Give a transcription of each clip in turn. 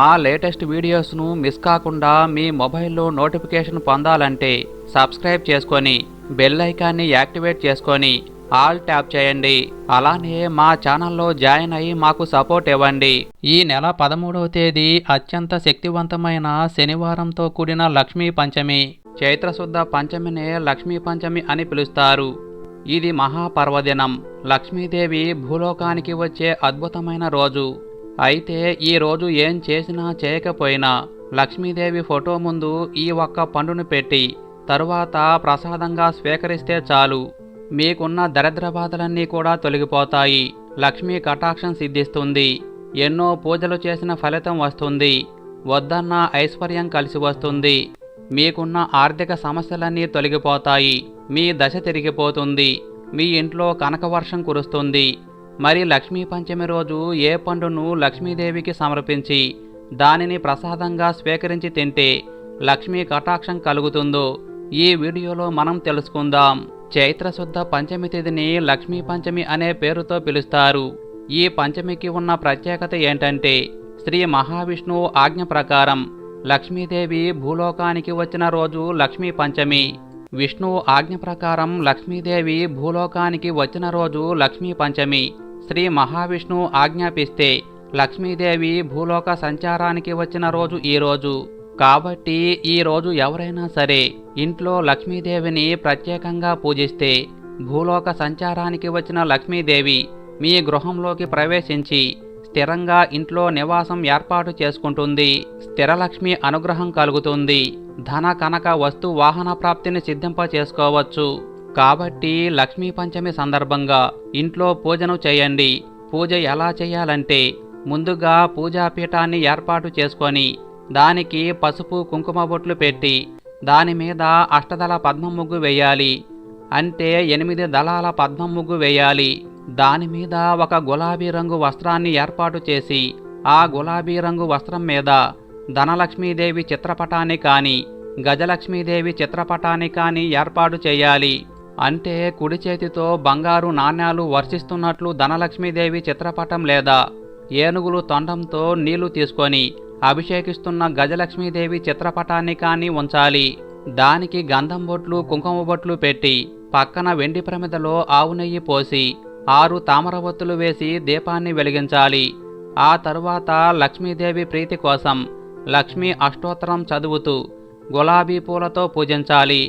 మా latest వీడియోస్ను miss కాకుండా మీ మొబైల్లో నోటిఫికేషన్ పొందాలంటే సబ్స్క్రైబ్ చేసుకొని బెల్ ఐకాన్ని యాక్టివేట్ చేసుకొని ఆల్ ట్యాప్ చేయండి. అలానే మా ఛానల్లో జాయిన్ అయ్యి మాకు సపోర్ట్ ఇవ్వండి. ఈ నెల పదమూడవ తేదీ అత్యంత శక్తివంతమైన శనివారంతో కూడిన లక్ష్మీ పంచమి. చైత్రశుద్ధ పంచమినే లక్ష్మీ పంచమి అని పిలుస్తారు. ఇది మహాపర్వదినం. లక్ష్మీదేవి భూలోకానికి వచ్చే అద్భుతమైన రోజు. అయితే ఈరోజు ఏం చేసినా చేయకపోయినా లక్ష్మీదేవి ఫోటో ముందు ఈ ఒక్క పండును పెట్టి తరువాత ప్రసాదంగా స్వీకరిస్తే చాలు. మీకున్న దరిద్ర బాధలన్నీ కూడా తొలగిపోతాయి. లక్ష్మీ కటాక్షం సిద్ధిస్తుంది. ఎన్నో పూజలు చేసిన ఫలితం వస్తుంది. వద్దన్న ఐశ్వర్యం కలిసి వస్తుంది. మీకున్న ఆర్థిక సమస్యలన్నీ తొలగిపోతాయి. మీ దశ తిరిగిపోతుంది. మీ ఇంట్లో కనకవర్షం కురుస్తుంది. మరి లక్ష్మీ పంచమి రోజు ఏ పండును లక్ష్మీదేవికి సమర్పించి దానిని ప్రసాదంగా స్వీకరించి తింటే లక్ష్మీ కటాక్షం కలుగుతుందో ఈ వీడియోలో మనం తెలుసుకుందాం. చైత్రశుద్ధ పంచమి తిథిని లక్ష్మీ పంచమి అనే పేరుతో పిలుస్తారు. ఈ పంచమికి ఉన్న ప్రత్యేకత ఏంటంటే శ్రీ మహావిష్ణువు ఆజ్ఞ ప్రకారం లక్ష్మీదేవి భూలోకానికి వచ్చిన రోజు లక్ష్మీ పంచమి. విష్ణువు ఆజ్ఞ ప్రకారం లక్ష్మీదేవి భూలోకానికి వచ్చిన రోజు లక్ష్మీ పంచమి. శ్రీ మహావిష్ణువు ఆజ్ఞాపిస్తే లక్ష్మీదేవి భూలోక సంచారానికి వచ్చిన రోజు ఈ రోజు. కాబట్టి ఈ రోజు ఎవరైనా సరే ఇంట్లో లక్ష్మీదేవిని ప్రత్యేకంగా పూజిస్తే భూలోక సంచారానికి వచ్చిన లక్ష్మీదేవి మీ గృహంలోకి ప్రవేశించి స్థిరంగా ఇంట్లో నివాసం ఏర్పాటు చేసుకుంటుంది. స్థిరలక్ష్మి అనుగ్రహం కలుగుతుంది. ధన కనక వస్తు వాహన ప్రాప్తిని సిద్ధింప చేసుకోవచ్చు. కాబట్టి లక్ష్మీ పంచమి సందర్భంగా ఇంట్లో పూజను చేయండి. పూజ ఎలా చేయాలంటే ముందుగా పూజాపీఠాన్ని ఏర్పాటు చేసుకొని దానికి పసుపు కుంకుమ బొట్లు పెట్టి దాని మీద అష్టదళ పద్మం ముగ్గు వేయాలి. అంటే ఎనిమిది దళాల పద్మం ముగ్గు వేయాలి. దాని మీద ఒక గులాబీ రంగు వస్త్రాన్ని ఏర్పాటు చేసి ఆ గులాబీ రంగు వస్త్రం మీద ధనలక్ష్మీదేవి చిత్రపటాన్ని కానీ గజలక్ష్మీదేవి చిత్రపటాన్ని కానీ ఏర్పాటు చేయాలి. అంటే కుడి చేతితో బంగారు నాణ్యాలు వర్షిస్తున్నట్లు ధనలక్ష్మీదేవి చిత్రపటం లేదా ఏనుగులు తొండంతో నీళ్ళు తీసుకొని అభిషేకిస్తున్న గజలక్ష్మీదేవి చిత్రపటాన్ని కానీ ఉంచాలి. దానికి గంధం బొట్లు కుంకుమ బొట్లు పెట్టి పక్కన వెండి ప్రమిదలో ఆవు నెయ్యి పోసి ఆరు తామరవత్తులు వేసి దీపాన్ని వెలిగించాలి. ఆ తరువాత లక్ష్మీదేవి ప్రీతి కోసం లక్ష్మీ అష్టోత్తరం చదువుతూ గులాబీ పూలతో పూజించాలి.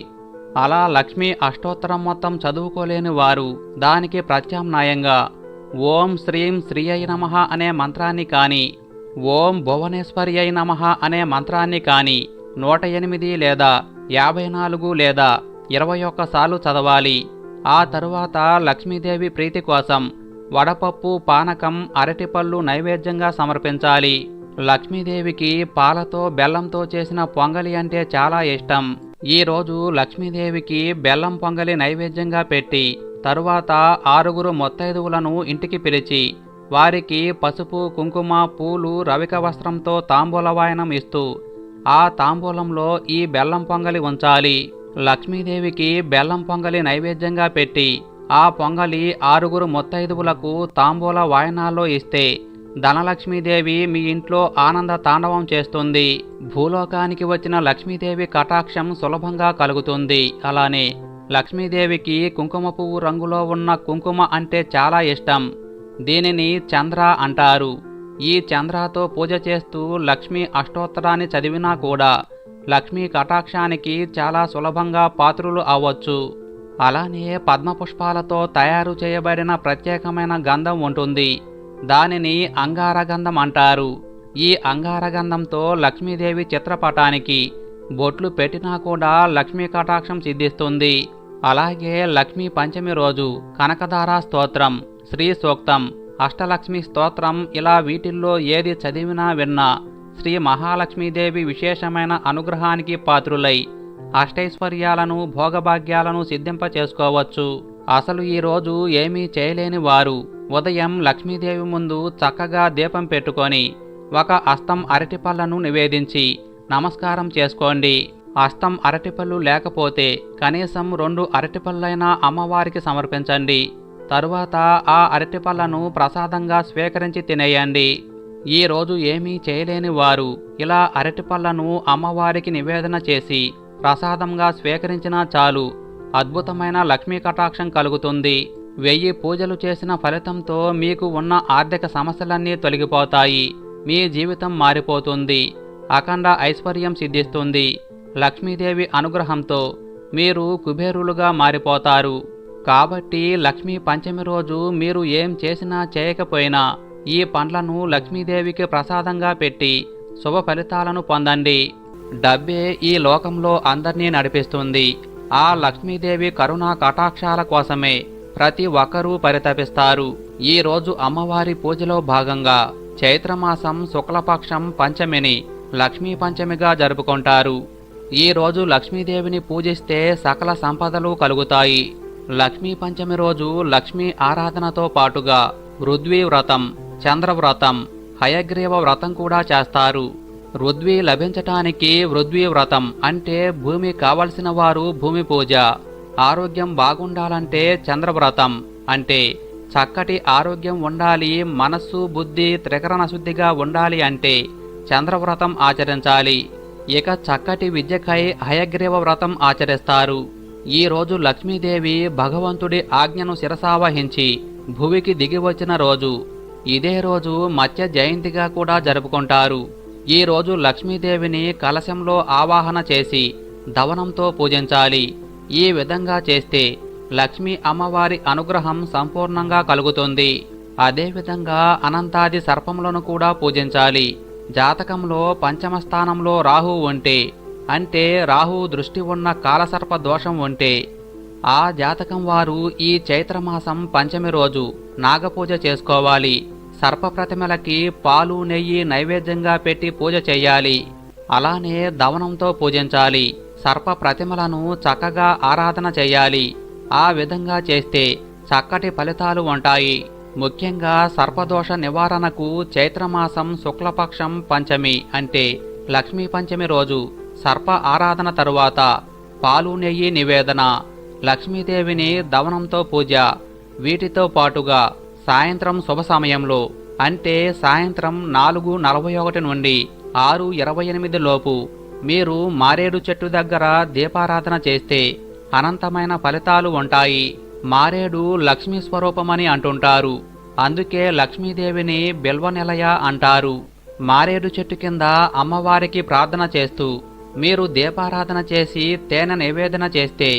అలా లక్ష్మీ అష్టోత్తరం మొత్తం చదువుకోలేని వారు దానికి ప్రత్యామ్నాయంగా ఓం శ్రీం శ్రీ అయి నమః అనే మంత్రాన్ని కానీ ఓం భువనేశ్వరి అయి నమః అనే మంత్రాన్ని కానీ నూట ఎనిమిది లేదా యాభై నాలుగు లేదా ఇరవై ఒక్కసార్లు చదవాలి. ఆ తరువాత లక్ష్మీదేవి ప్రీతి కోసం వడపప్పు పానకం అరటిపళ్ళు నైవేద్యంగా సమర్పించాలి. లక్ష్మీదేవికి పాలతో బెల్లంతో చేసిన పొంగలి అంటే చాలా ఇష్టం. ఈరోజు లక్ష్మీదేవికి బెల్లం పొంగలి నైవేద్యంగా పెట్టి తరువాత ఆరుగురు మొత్తైదువులను ఇంటికి పిలిచి వారికి పసుపు కుంకుమ పూలు రవిక వస్త్రంతో తాంబూల వాయనం ఇస్తూ ఆ తాంబూలంలో ఈ బెల్లం పొంగలి ఉంచాలి. లక్ష్మీదేవికి బెల్లం పొంగలి నైవేద్యంగా పెట్టి ఆ పొంగలి ఆరుగురు మొత్తైదువులకు తాంబూల వాయనాల్లో ఇస్తే ధనలక్ష్మీదేవి మీ ఇంట్లో ఆనంద తాండవం చేస్తుంది. భూలోకానికి వచ్చిన లక్ష్మీదేవి కటాక్షం సులభంగా కలుగుతుంది. అలానే లక్ష్మీదేవికి కుంకుమ పువ్వు రంగులో ఉన్న కుంకుమ అంటే చాలా ఇష్టం. దీనిని చంద్ర అంటారు. ఈ చంద్రతో పూజ చేస్తూ లక్ష్మీ అష్టోత్తరాన్ని చదివినా కూడా లక్ష్మీ కటాక్షానికి చాలా సులభంగా పాత్రులు అవ్వచ్చు. అలానే పద్మపుష్పాలతో తయారు చేయబడిన ప్రత్యేకమైన గంధం ఉంటుంది. దానిని అంగారగంధం అంటారు. ఈ అంగారగంధంతో లక్ష్మీదేవి చిత్రపటానికి బొట్లు పెట్టినా కూడా లక్ష్మీ కటాక్షం సిద్ధిస్తుంది. అలాగే లక్ష్మీ పంచమి రోజు కనకధారా స్తోత్రం శ్రీ సూక్తం అష్టలక్ష్మి స్తోత్రం ఇలా వీటిల్లో ఏది చదివినా విన్నా శ్రీ మహాలక్ష్మీదేవి విశేషమైన అనుగ్రహానికి పాత్రులై అష్టైశ్వర్యాలను భోగభాగ్యాలను సిద్ధింప చేసుకోవచ్చు అసలు ఈ రోజు ఏమీ చేయలేని వారు ఉదయం లక్ష్మీదేవి ముందు చక్కగా దీపం పెట్టుకొని ఒక అస్తం అరటిపళ్ళను నివేదించి నమస్కారం చేసుకోండి. అస్తం అరటిపళ్ళు లేకపోతే కనీసం రెండు అరటిపళ్ళైనా అమ్మవారికి సమర్పించండి. తరువాత ఆ అరటిపళ్ళను ప్రసాదంగా స్వీకరించి తినేయండి. ఈ రోజు ఏమీ చేయలేని వారు ఇలా అరటిపళ్ళను అమ్మవారికి నివేదన చేసి ప్రసాదంగా స్వీకరించినా చాలు. అద్భుతమైన లక్ష్మీ కటాక్షం కలుగుతుంది. వెయ్యి పూజలు చేసిన ఫలితంతో మీకు ఉన్న ఆర్థిక సమస్యలన్నీ తొలగిపోతాయి. మీ జీవితం మారిపోతుంది. అఖండ ఐశ్వర్యం సిద్ధిస్తుంది. లక్ష్మీదేవి అనుగ్రహంతో మీరు కుబేరులుగా మారిపోతారు. కాబట్టి లక్ష్మీ పంచమి రోజు మీరు ఏం చేసినా చేయకపోయినా ఈ పండ్లను లక్ష్మీదేవికి ప్రసాదంగా పెట్టి శుభ ఫలితాలను పొందండి. డబ్బే ఈ లోకంలో అందరినీ నడిపిస్తుంది. ఆ లక్ష్మీదేవి కరుణా కటాక్షాల కోసమే ప్రతి ఒక్కరూ పరితపిస్తారు. ఈ రోజు అమ్మవారి పూజలో భాగంగా చైత్రమాసం శుక్లపక్షం పంచమిని లక్ష్మీ పంచమిగా జరుపుకుంటారు. ఈ రోజు లక్ష్మీదేవిని పూజిస్తే సకల సంపదలు కలుగుతాయి. లక్ష్మీ పంచమి రోజు లక్ష్మీ ఆరాధనతో పాటుగా రుద్వీ వ్రతం చంద్రవ్రతం హయగ్రీవ వ్రతం కూడా చేస్తారు. రుద్వి లభించటానికి వృద్వి వ్రతం అంటే భూమి కావలసిన వారు భూమి పూజ. ఆరోగ్యం బాగుండాలంటే చంద్రవ్రతం అంటే చక్కటి ఆరోగ్యం ఉండాలి మనస్సు బుద్ధి త్రికరణ శుద్ధిగా ఉండాలి అంటే చంద్రవ్రతం ఆచరించాలి. ఇక చక్కటి విద్యకై హయగ్రీవ వ్రతం ఆచరిస్తారు. ఈ రోజు లక్ష్మీదేవి భగవంతుడి ఆజ్ఞను శిరసావహించి భువికి దిగివచ్చిన రోజు. ఇదే రోజు మత్స్య జయంతిగా కూడా జరుపుకుంటారు. ఈ రోజు లక్ష్మీదేవిని కలశంలో ఆవాహన చేసి దవనంతో పూజించాలి. ఈ విధంగా చేస్తే లక్ష్మీ అమ్మవారి అనుగ్రహం సంపూర్ణంగా కలుగుతుంది. అదేవిధంగా అనంతాది సర్పములను కూడా పూజించాలి. జాతకంలో పంచమ స్థానంలో రాహు ఉంటే అంటే రాహు దృష్టి ఉన్న కాలసర్ప దోషం ఉంటే ఆ జాతకం వారు ఈ చైత్రమాసం పంచమి రోజు నాగపూజ చేసుకోవాలి. సర్ప ప్రతిమలకి పాలు నెయ్యి నైవేద్యంగా పెట్టి పూజ చేయాలి. అలానే దవనంతో పూజించాలి. సర్ప ప్రతిమలను చక్కగా ఆరాధన చేయాలి. ఆ విధంగా చేస్తే చక్కటి ఫలితాలు ఉంటాయి. ముఖ్యంగా సర్పదోష నివారణకు చైత్రమాసం శుక్లపక్షం పంచమి అంటే లక్ష్మీ పంచమి రోజు సర్ప ఆరాధన తరువాత పాలు నెయ్యి నివేదన లక్ష్మీదేవిని దవనంతో పూజ వీటితో పాటుగా సాయంత్రం శుభ సమయంలో అంటే సాయంత్రం నాలుగు నలభై ఒకటి నుండి ఆరు ఇరవై ఎనిమిది లోపు మీరు మారేడు చెట్టు దగ్గర దీపారాధన చేస్తే అనంతమైన ఫలితాలు ఉంటాయి. మారేడు లక్ష్మీ స్వరూపమని అంటుంటారు. అందుకే లక్ష్మీదేవిని బిల్వనిలయ అంటారు. మారేడు చెట్టు కింద అమ్మవారికి ప్రార్థన చేస్తూ మీరు దీపారాధన చేసి తేనె నివేదన చేస్తే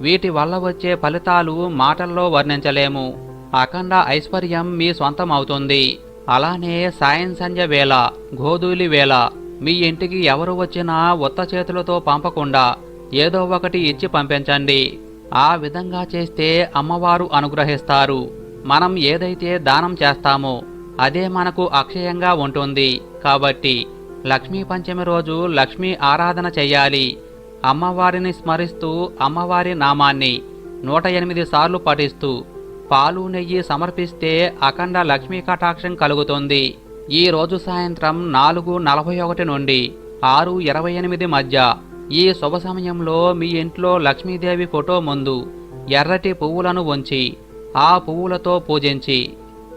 వీటి వల్ల వచ్చే ఫలితాలు మాటల్లో వర్ణించలేము. అఖండ ఐశ్వర్యం మీ సొంతం అవుతుంది అలానే సాయం సంధ్య వేళ గోధూలి వేళ మీ ఇంటికి ఎవరు వచ్చినా ఉత్త చేతులతో పంపకుండా ఏదో ఒకటి ఇచ్చి పంపించండి. ఆ విధంగా చేస్తే అమ్మవారు అనుగ్రహిస్తారు. మనం ఏదైతే దానం చేస్తామో అదే మనకు అక్షయంగా ఉంటుంది. కాబట్టి లక్ష్మీ పంచమి రోజు లక్ష్మీ ఆరాధన చెయ్యాలి అమ్మవారిని స్మరిస్తూ అమ్మవారి నామాన్ని నూట ఎనిమిది సార్లు పఠిస్తూ పాలు నెయ్యి సమర్పిస్తే అఖండ లక్ష్మీ కటాక్షం కలుగుతుంది. ఈరోజు సాయంత్రం నాలుగు నలభై ఒకటి నుండి ఆరు ఇరవై ఎనిమిది మధ్య ఈ శుభ సమయంలో మీ ఇంట్లో లక్ష్మీదేవి ఫోటో ముందు ఎర్రటి పువ్వులను ఉంచి ఆ పువ్వులతో పూజించి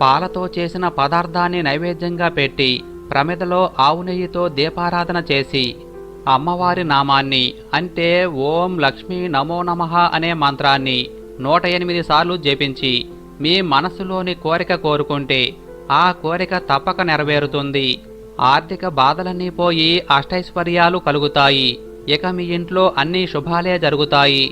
పాలతో చేసిన పదార్థాన్ని నైవేద్యంగా పెట్టి ప్రమిదలో ఆవు నెయ్యితో దీపారాధన చేసి అమ్మవారి నామాన్ని అంటే ఓం లక్ష్మీ నమో నమః అనే మంత్రాన్ని నూట ఎనిమిది సార్లు జపించి మీ మనసులోని కోరిక కోరుకుంటే ఆ కోరిక తప్పక నెరవేరుతుంది. ఆర్థిక బాధలన్నీ పోయి అష్టైశ్వర్యాలు కలుగుతాయి. ఇక మీ ఇంట్లో అన్ని శుభాలే జరుగుతాయి.